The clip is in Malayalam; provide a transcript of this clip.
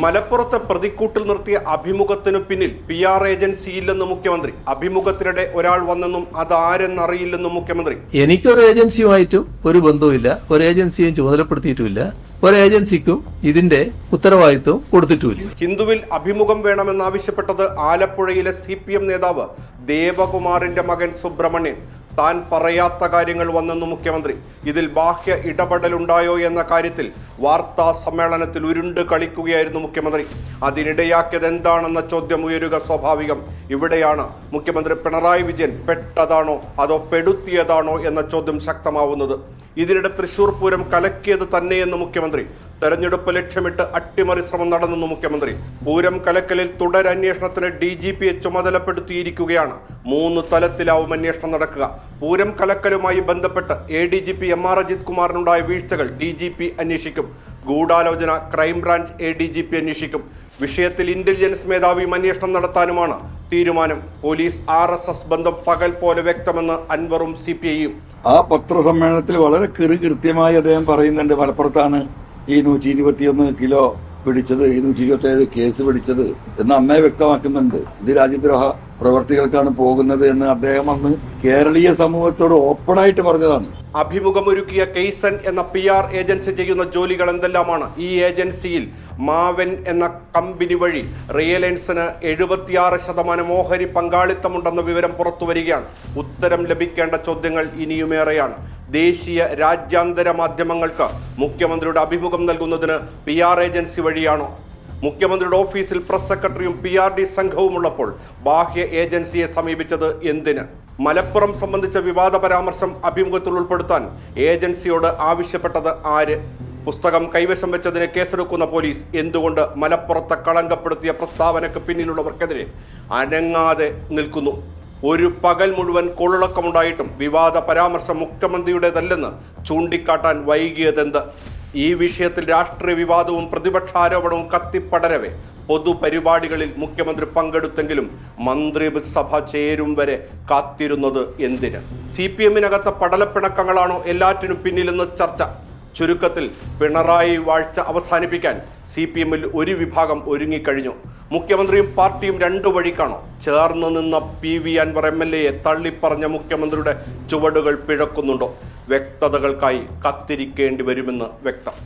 മലപ്പുറത്തെ പ്രതിക്കൂട്ടിൽ നിർത്തിയ അഭിമുഖത്തിനു പിന്നിൽ പി ആർ ഏജൻസി ഇല്ലെന്ന് മുഖ്യമന്ത്രി. അഭിമുഖത്തിനിടെ ഒരാൾ വന്നെന്നും അതാരെന്നറിയില്ലെന്നും മുഖ്യമന്ത്രി. എനിക്കൊരു ഏജൻസിയുമായിട്ടും ഒരു ബന്ധവുമില്ല. ഒരു ഏജൻസിയും ചുമതലപ്പെടുത്തിയിട്ടുമില്ല. ഒരു ഏജൻസിക്കും ഇതിന്റെ ഉത്തരവാദിത്വം കൊടുത്തിട്ടുമില്ല. ഹിന്ദുവിൽ അഭിമുഖം വേണമെന്നാവശ്യപ്പെട്ടത് ആലപ്പുഴയിലെ സി പി എം നേതാവ് ദേവകുമാറിന്റെ മകൻ സുബ്രഹ്മണ്യൻ. താൻ പറയാത്ത കാര്യങ്ങൾ വന്നെന്നു മുഖ്യമന്ത്രി. ഇതിൽ ബാഹ്യ ഇടപെടലുണ്ടായോ എന്ന കാര്യത്തിൽ വാർത്താ സമ്മേളനത്തിൽ ഉരുണ്ട് കളിക്കുകയായിരുന്നു മുഖ്യമന്ത്രി. അതിനിടയാക്കിയത് എന്താണെന്ന ചോദ്യം ഉയരുക സ്വാഭാവികം. ഇവിടെയാണ് മുഖ്യമന്ത്രി പിണറായി വിജയൻ പെട്ടതാണോ അതോ പെടുത്തിയതാണോ എന്ന ചോദ്യം ശക്തമാവുന്നത്. ഇതിനിടെ തൃശൂർ പൂരം കലക്കിയത് തന്നെയെന്ന് മുഖ്യമന്ത്രി. തെരഞ്ഞെടുപ്പ് ലക്ഷ്യമിട്ട് അട്ടിമറി ശ്രമം നടന്നെന്ന് മുഖ്യമന്ത്രി. പൂരം കലക്കലിൽ തുടരന്വേഷണത്തിന് ഡി ജി പിയെ ചുമതലപ്പെടുത്തിയിരിക്കുകയാണ്. മൂന്ന് തലത്തിലാവും അന്വേഷണം നടക്കുക. പൂരം കലക്കലുമായി ബന്ധപ്പെട്ട് A D G P M R Ajith കുമാറിനുണ്ടായ വീഴ്ചകൾ ഡി ജി പി അന്വേഷിക്കും. ഗൂഢാലോചന crime branch A D G P അന്വേഷിക്കും. വിഷയത്തിൽ ഇന്റലിജൻസ് മേധാവിയും അന്വേഷണം നടത്താനുമാണ് തീരുമാനം പോലീസ് ആർ എസ് എസ് ബന്ധം പകൽ പോലെ വ്യക്തമെന്ന് അൻവറും സി പി ഐയും. ആ പത്രസമ്മേളനത്തിൽ വളരെ കൃ കൃത്യമായി അദ്ദേഹം പറയുന്നുണ്ട്. മലപ്പുറത്താണ് ഈ നൂറ്റി ഇരുപത്തിയൊന്ന് കിലോ പിടിച്ചത് ഈ നൂറ്റി ഇരുപത്തി ഏഴ് കേസ് പിടിച്ചത് എന്ന് അന്നേ വ്യക്തമാക്കുന്നുണ്ട്. ഇത് രാജ്യദ്രോഹ പ്രവർത്തികൾക്കാണ് പോകുന്നത് എന്ന് അദ്ദേഹം അന്ന് കേരളീയ സമൂഹത്തോട് ഓപ്പണായിട്ട് പറഞ്ഞതാണ്. അഭിമുഖമൊരുക്കിയ കെയ്സൺ എന്ന പി ആർ ഏജൻസി ചെയ്യുന്ന ജോലികൾ എന്തെല്ലാമാണ് ഈ ഏജൻസിയിൽ? മാവൻ എന്ന കമ്പനി വഴി റിയലയൻസിന് എഴുപത്തിയാറ് ശതമാനം ഓഹരി പങ്കാളിത്തമുണ്ടെന്ന വിവരം പുറത്തു വരികയാണ് ഉത്തരം ലഭിക്കേണ്ട ചോദ്യങ്ങൾ ഇനിയുമേറെയാണ്. ദേശീയ രാജ്യാന്തര മാധ്യമങ്ങൾക്ക് മുഖ്യമന്ത്രിയുടെ അഭിമുഖം നൽകുന്നതിന് പി ആർ ഏജൻസി വഴിയാണോ? മുഖ്യമന്ത്രിയുടെ ഓഫീസിൽ പ്രസ് സെക്രട്ടറിയും പി ആർ ഡി സംഘവും ഉള്ളപ്പോൾ ബാഹ്യ ഏജൻസിയെ സമീപിച്ചത് എന്തിന്? മലപ്പുറം സംബന്ധിച്ച വിവാദ പരാമർശം അഭിമുഖത്തിൽ ഉൾപ്പെടുത്താൻ ഏജൻസിയോട് ആവശ്യപ്പെട്ടത് ആര്? പുസ്തകം കൈവശം വെച്ചതിന് കേസെടുക്കുന്ന പോലീസ് എന്തുകൊണ്ട് മലപ്പുറത്തെ കളങ്കപ്പെടുത്തിയ പ്രസ്താവനയ്ക്ക് പിന്നിലുള്ളവർക്കെതിരെ അനങ്ങാതെ നിൽക്കുന്നു. ഒരു പകൽ മുഴുവൻ കൊള്ളിളക്കമുണ്ടായിട്ടും വിവാദ പരാമർശം മുഖ്യമന്ത്രിയുടേതല്ലെന്ന് ചൂണ്ടിക്കാട്ടാൻ വൈകിയതെന്ത്? ഈ വിഷയത്തിൽ രാഷ്ട്രീയ വിവാദവും പ്രതിപക്ഷാരോപണവും കത്തിപ്പടരവെ. പൊതുപരിപാടികളിൽ മുഖ്യമന്ത്രി പങ്കെടുത്തെങ്കിലും മന്ത്രിസഭ ചേരും വരെ കാത്തിരുന്നത് എന്തിന്? സി പി എമ്മിനകത്തെ പടലപ്പിണക്കങ്ങളാണോ എല്ലാറ്റിനും പിന്നിലെന്ന് ചർച്ച. ചുരുക്കത്തിൽ പിണറായി വാഴ്ച അവസാനിപ്പിക്കാൻ സി പി എമ്മിൽ ഒരു വിഭാഗം ഒരുങ്ങിക്കഴിഞ്ഞു. മുഖ്യമന്ത്രിയും പാർട്ടിയും രണ്ടു വഴിക്കാണോ? ചേർന്ന് നിന്ന P V Anwar M L എയെ തള്ളിപ്പറഞ്ഞ മുഖ്യമന്ത്രിയുടെ ചുവടുകൾ പിഴക്കുന്നുണ്ടോ? വ്യക്തതകൾക്കായി കത്തിരിക്കേണ്ടി വരുമെന്ന് വ്യക്തം.